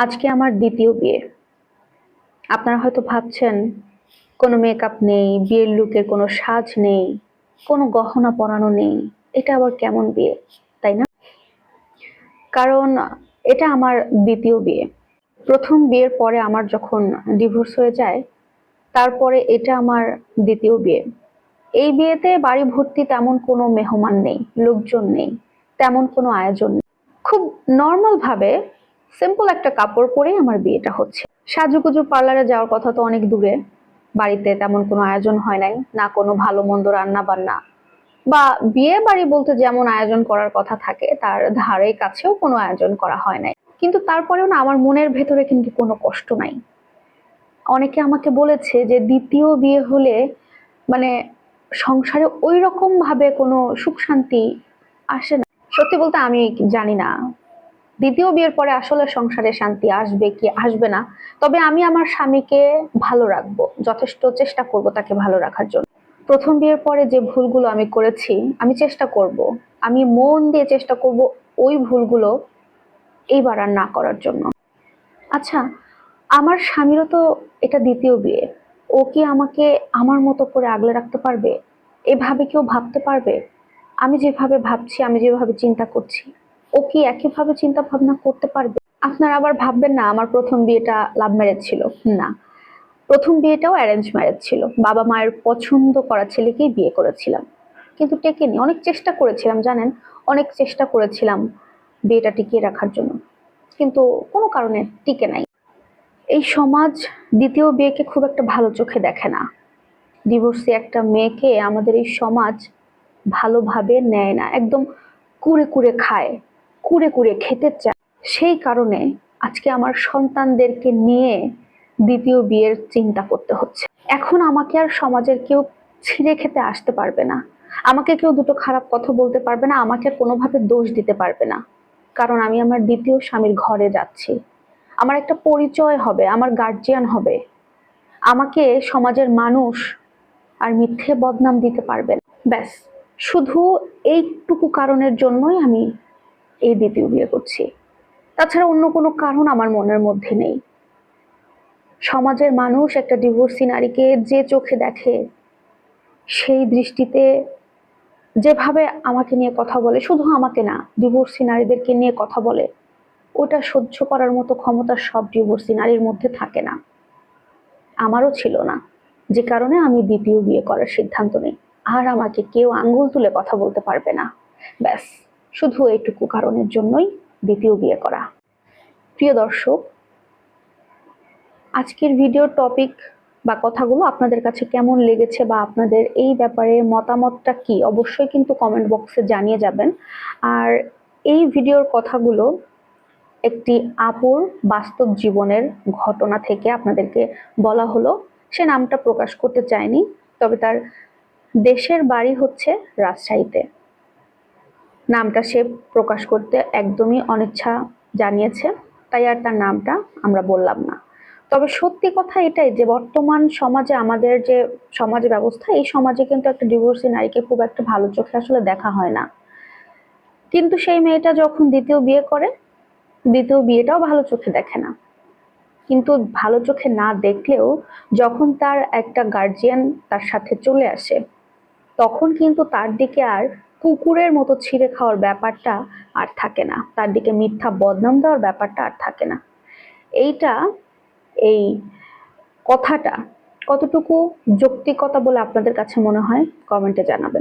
আজকে আমার দ্বিতীয় বিয়ে। আপনারা হয়তো ভাবছেন, কোনো মেকআপ নেই, বিয়ের লুকের কোনো সাজ নেই, কোনো গহনা পরানো নেই, এটা আবার কেমন বিয়ে, তাই না? কারণ এটা আমার দ্বিতীয় বিয়ে। প্রথম বিয়ের পরে আমার যখন ডিভোর্স হয়ে যায়, তারপরে এটা আমার দ্বিতীয় বিয়ে। এই বিয়েতে বাড়ি ভর্তি তেমন কোনো মেহমান নেই, লোকজন নেই, তেমন কোনো আয়োজন নেই। খুব নর্মাল ভাবে সিম্পল একটা কাপড় পরেই আমার বিয়েটা হচ্ছে। সাজুগুজু পার্লারে যাওয়ার কথা তো অনেক দূরে। বাড়িতে তেমন কোনো আয়োজন হয় নাই, না কোনো ভালো মন্দ রান্না বান্না। বা বিয়ে বাড়ি বলতে যেমন আয়োজন করার কথা থাকে, তার ধারে কাছেও কোনো আয়োজন করা হয় নাই। কিন্তু তারপরেও না, আমার মনের ভেতরে কিন্তু কোনো কষ্ট নাই। অনেকে আমাকে বলেছে যে দ্বিতীয় বিয়ে হলে মানে সংসারে ওই রকম ভাবে কোনো সুখ শান্তি আসে না। সত্যি বলতে আমি জানি না। দ্বিতীয় বিয়ের পরে আসলে সংসারে শান্তি আসবে কি আসবে না, তবে আমি আমার স্বামীকে ভালো রাখব, যথেষ্ট চেষ্টা করব তাকে ভালো রাখার জন্য। প্রথম বিয়ের পরে যে ভুলগুলো আমি করেছি, আমি চেষ্টা করব, আমি মন দিয়ে চেষ্টা করব ওই ভুলগুলো এইবার আর না করার জন্য। আচ্ছা আমার স্বামীরও তো এটা দ্বিতীয় বিয়ে, ও কি আমাকে আমার মতো করে আগলে রাখতে পারবে? এভাবে কেউ ভাবতে পারবে? আমি যেভাবে ভাবছি, আমি যেভাবে চিন্তা করছি ও কি একইভাবে চিন্তা ভাবনা করতে পারবে? আপনারা আবার ভাববেন না, আমার প্রথম বিয়েটা লাভ ম্যারেজ ছিল। না। প্রথম বিয়েটাও অ্যারেঞ্জ ম্যারেজ ছিল। বাবা মায়ের পছন্দ করা ছেলেকেই বিয়ে করেছিলাম। কিন্তু টেকেনি। অনেক চেষ্টা করেছিলাম, জানেন? অনেক চেষ্টা করেছিলাম বিয়েটা টিকিয়ে রাখার জন্য। কিন্তু কোনো কারণে টিকে নাই। এই সমাজ দ্বিতীয় বিয়েকে খুব একটা ভালো চোখে দেখে না। ডিভোর্সি একটা মেয়েকে আমাদের এই সমাজ ভালোভাবে নেয় না। একদম কুড়ে কুড়ে খায়। কুড়ে কুড়ে খেতে চায়। সেই কারণে আজকে আমার সন্তানদেরকে নিয়ে দ্বিতীয় বিয়ের চিন্তা করতে হচ্ছে। এখন আমাকে আর সমাজের কেউ ছিঁড়ে খেতে আসতে পারবে না। আমাকে কেউ দুটো খারাপ কথা বলতে পারবে না, আমাকে কোনোভাবে দোষ দিতে পারবে না। কারণ আমি আমার দ্বিতীয় স্বামীর ঘরে যাচ্ছি। আমার একটা পরিচয় হবে, আমার গার্জিয়ান হবে। আমাকে সমাজের মানুষ আর মিথ্যে বদনাম দিতে পারবে না। ব্যাস, শুধু এইটুকু কারণের জন্যই আমি এই দ্বিতীয় বিয়ে করছি। তাছাড়া অন্য কোনো কারণ আমার মনের মধ্যে নেই। সমাজের মানুষ একটা ডিভোর্সি নারীকে যে চোখে দেখে, সেই দৃষ্টিতে যেভাবে আমাকে নিয়ে কথা বলে, শুধু আমাকে না, ডিভোর্সি নারীদেরকে নিয়ে কথা বলে, ওটা সহ্য করার মতো ক্ষমতা সব ডিভোর্সি নারীর মধ্যে থাকে না। আমারও ছিল না, যে কারণে আমি দ্বিতীয় বিয়ে করার সিদ্ধান্ত নিই। আর আমাকে কেউ আঙ্গুল তুলে কথা বলতে পারবে না। ব্যাস। শুধু এইটুকু কারণের জন্যই দ্বিতীয় বিয়ে করা। প্রিয় দর্শক, আজকের ভিডিও টপিক বা কথাগুলো আপনাদের কাছে কেমন লেগেছে বা আপনাদের এই ব্যাপারে মতামতটা কি, অবশ্যই কিন্তু কমেন্ট বক্সে জানিয়ে যাবেন। আর এই ভিডিওর কথাগুলো একটি আপুর বাস্তব জীবনের ঘটনা থেকে আপনাদেরকে বলা হলো। সে নামটা প্রকাশ করতে চায়নি, তবে তার দেশের বাড়ি হচ্ছে রাজশাহীতে। নামটা সে প্রকাশ করতে একদমই অনিচ্ছা জানিয়েছে, তাই আর তার নামটা আমরা বললাম না। তবে সত্যি কথা এটাই যে বর্তমান সমাজে আমাদের যে সমাজ ব্যবস্থা, এই সমাজে কিন্তু একটা ডিভোর্সি নারীকে খুব একটা ভালো চোখে আসলে দেখা হয় না। কিন্তু সেই মেয়েটা যখন দ্বিতীয় বিয়ে করে, দ্বিতীয় বিয়েটাও ভালো চোখে দেখে না। কিন্তু ভালো চোখে না দেখলেও যখন তার একটা গার্জিয়ান তার সাথে চলে আসে, তখন কিন্তু তার দিকে আর কুকুরের মতো ছিঁড়ে খাওয়ার ব্যাপারটা আর থাকে না। তার দিকে মিথ্যা বদনাম দেওয়ার ব্যাপারটা আর থাকে না। এইটা, এই কথাটা কতটুকু যৌক্তিকতা বলে আপনাদের কাছে মনে হয়? কমেন্টে জানাবেন।